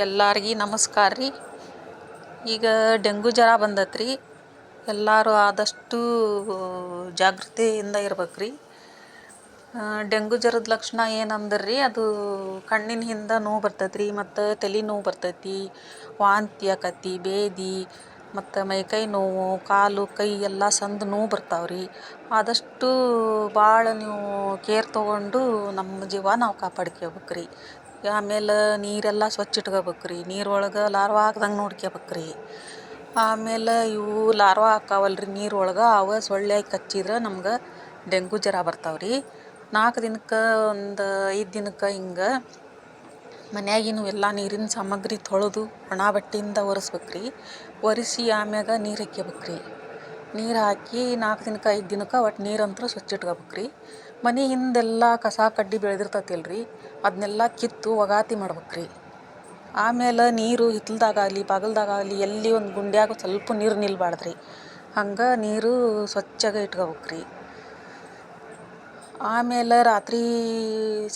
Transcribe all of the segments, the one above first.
ಎಲ್ಲಾರ್ಗಿ ನಮಸ್ಕಾರ ರೀ. ಈಗ ಡೆಂಗು ಜ್ವರ ಬಂದೈತೆ ರೀ ಎಲ್ಲರೂ ಆದಷ್ಟು ಜಾಗೃತಿಯಿಂದ ಇರ್ಬೇಕು ರೀ ಡೆಂಗು ಜ್ವರದ ಲಕ್ಷಣ ಏನಂದ್ರೆ? ರೀ ಅದು ಕಣ್ಣಿನ ಹಿಂದೆ ನೋವು ಬರ್ತೈತೆ ರೀ ಮತ್ತು ತಲೆ ನೋವು ಬರ್ತೈತಿ, ವಾಂತಿ ಆಕತಿ, ಬೇದಿ, ಮತ್ತು ಮೈಕೈ ನೋವು, ಕಾಲು, ಕೈ ಎಲ್ಲ ಸಂದ ನೋವು ಬರ್ತಾವೆ ರೀ ಆದಷ್ಟು ಭಾಳ ನೀವು ಕೇರ್ ತೊಗೊಂಡು ನಮ್ಮ ಜೀವ ನಾವು ಕಾಪಾಡ್ಕೋಬೇಕು ರೀ ಆಮೇಲೆ ನೀರೆಲ್ಲ ಸ್ವಚ್ಛ ಇಟ್ಕೋಬೇಕು ರೀ ನೀರೊಳಗೆ ಒಳಗೆ ಲಾರ್ವ ಆಗ್ದಂಗೆ ನೋಡ್ಕೋಬೇಕು ರೀ ಆಮೇಲೆ ಇವು ಲಾರ್ವ ಆಕ್ಕಾವಲ್ಲ ರೀ ನೀರು ಒಳಗೆ ಅವು ಸೊಳ್ಳೆ ಕಚ್ಚಿದ್ರೆ ನಮ್ಗೆ ಡೆಂಗು ಜ್ವರ ಬರ್ತಾವೆ ರೀ ನಾಲ್ಕು ದಿನಕ್ಕೆ ಒಂದು ಐದು ದಿನಕ್ಕೆ ಹಿಂಗೆ ಮನ್ಯಾಗಿನೂ ಎಲ್ಲ ನೀರಿನ ಸಾಮಗ್ರಿ ತೊಳೆದು ಒಣ ಬಟ್ಟೆಯಿಂದ ಒರೆಸ್ಬೇಕು ರೀ ಒರೆಸಿ ಆಮ್ಯಾಗ ನೀರು ಹಾಕ್ಯಬೇಕು ರೀ ನೀರು ಹಾಕಿ ನಾಲ್ಕು ದಿನಕ್ಕೆ, ಐದು ದಿನಕ್ಕೆ ಒಟ್ಟು ನೀರಂತೂ ಸ್ವಚ್ಛ ಇಟ್ಕೋಬೇಕು ರೀ ಮನೆ ಹಿಂದೆಲ್ಲ ಕಸ ಕಡ್ಡಿ ಬೆಳೆದಿರ್ತತಿಲ್ಲ ರೀ ಅದನ್ನೆಲ್ಲ ಕಿತ್ತು ಒಗಾತಿ ಮಾಡ್ಬೇಕು ರೀ ಆಮೇಲೆ ನೀರು ಹಿತ್ತಲ್ದಾಗಲಿ ಬಾಗಲ್ದಾಗಾಗಲಿ, ಎಲ್ಲಿ ಒಂದು ಗುಂಡ್ಯಾಗ ಸ್ವಲ್ಪ ನೀರು ನಿಲ್ಬಾರ್ದು ರೀ ಹಂಗೆ ನೀರು ಸ್ವಚ್ಛಗೆ ಇಟ್ಕೋಬೇಕು ರೀ ಆಮೇಲೆ ರಾತ್ರಿ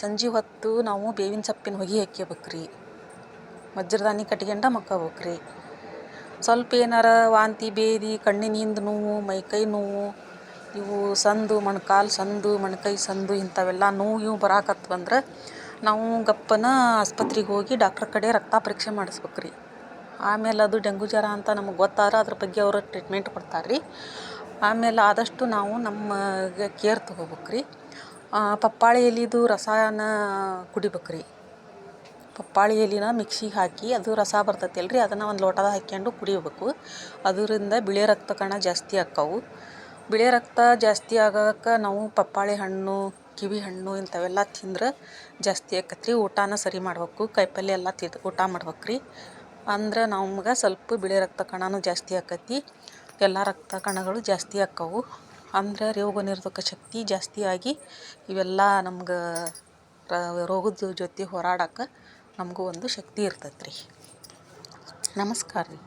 ಸಂಜೆ ಹೊತ್ತು ನಾವು ಬೇವಿನ ಸೊಪ್ಪಿನ ಹೊಗೆ ಹಾಕ್ಯಬೇಕು ರೀ ಮಜ್ಜರದಾನಿ ಕಟ್ಕೊಂಡ ಮಕ್ಕಬೇಕು ರೀ ಸ್ವಲ್ಪ ಏನಾರ ವಾಂತಿ ಭೇದಿ ಕಣ್ಣಿನ ಹಿಂದೆ ನೋವು ಮೈಕೈ ನೋವು, ಇವು ಸಂದು, ಮೊಣ್ಕಾಲು ಸಂದು, ಮೊಣ್ಕೈ ಸಂದು ಇಂಥವೆಲ್ಲ ನೋವು ಇವು ಬರಾಕತ್ವಂದ್ರೆ ನಾವು ಗಪ್ಪನ ಆಸ್ಪತ್ರೆಗೆ ಹೋಗಿ ಡಾಕ್ಟ್ರ್ ಕಡೆ ರಕ್ತ ಪರೀಕ್ಷೆ ಮಾಡಿಸ್ಬೇಕು ರೀ ಆಮೇಲೆ ಅದು ಡೆಂಗು ಜ್ವರ ಅಂತ ನಮಗೆ ಗೊತ್ತಾದ್ರೆ ಅದ್ರ ಬಗ್ಗೆ ಅವರು ಟ್ರೀಟ್ಮೆಂಟ್ ಕೊಡ್ತಾರೆ ರೀ ಆಮೇಲೆ ಆದಷ್ಟು ನಾವು ನಮ್ಮ ಕೇರ್ ತೊಗೋಬೇಕು ರೀ ಪಪ್ಪಾಳಿ ಎಲೆದು ರಸಾನ ಕುಡಿಬೇಕು ರೀ ಪಪ್ಪಾಳಿ ಎಲೆನ ಮಿಕ್ಸಿಗೆ ಹಾಕಿ ಅದು ರಸ ಬರ್ತೈತಲ್ಲ ರೀ ಅದನ್ನು ಒಂದು ಲೋಟದಾಗ ಹಾಕ್ಕೊಂಡು ಕುಡಿಬೇಕು ಅದರಿಂದ ಬಿಳಿ ರಕ್ತ ಕಣ ಜಾಸ್ತಿ ಆಕ್ಕವು. ಬಿಳಿ ರಕ್ತ ಜಾಸ್ತಿ ಆಗೋಕ್ಕೆ ನಾವು ಪಪ್ಪಾಳಿ ಹಣ್ಣು, ಕಿವಿ ಹಣ್ಣು ಇಂಥವೆಲ್ಲ ತಿಂದ್ರೆ ಜಾಸ್ತಿ ಆಕತ್ರಿ ಊಟನ ಸರಿ ಮಾಡ್ಬೇಕು ಕಾಯಿಪಲ್ಯ ಎಲ್ಲ ತಿ, ಊಟ ಮಾಡ್ಬೇಕು ರೀ ಅಂದ್ರೆ ನಮ್ಗೆ ಸ್ವಲ್ಪ ಬಿಳಿ ರಕ್ತ ಕಣನೂ ಜಾಸ್ತಿ ಆಕತಿ ಎಲ್ಲ ರಕ್ತ ಕಣಗಳು ಜಾಸ್ತಿ ಆಕ್ಕವು. ಅಂದ್ರೆ ರೋಗ ನಿರೋಧಕ ಶಕ್ತಿ ಜಾಸ್ತಿ ಆಗಿ ಇವೆಲ್ಲ ನಮ್ಗೆ ರೋಗದ ಜೊತೆ ಹೋರಾಡಕ್ಕೆ ನಮಗೂ ಒಂದು ಶಕ್ತಿ ಇರ್ತೈತೆ ರೀ ನಮಸ್ಕಾರ ರೀ.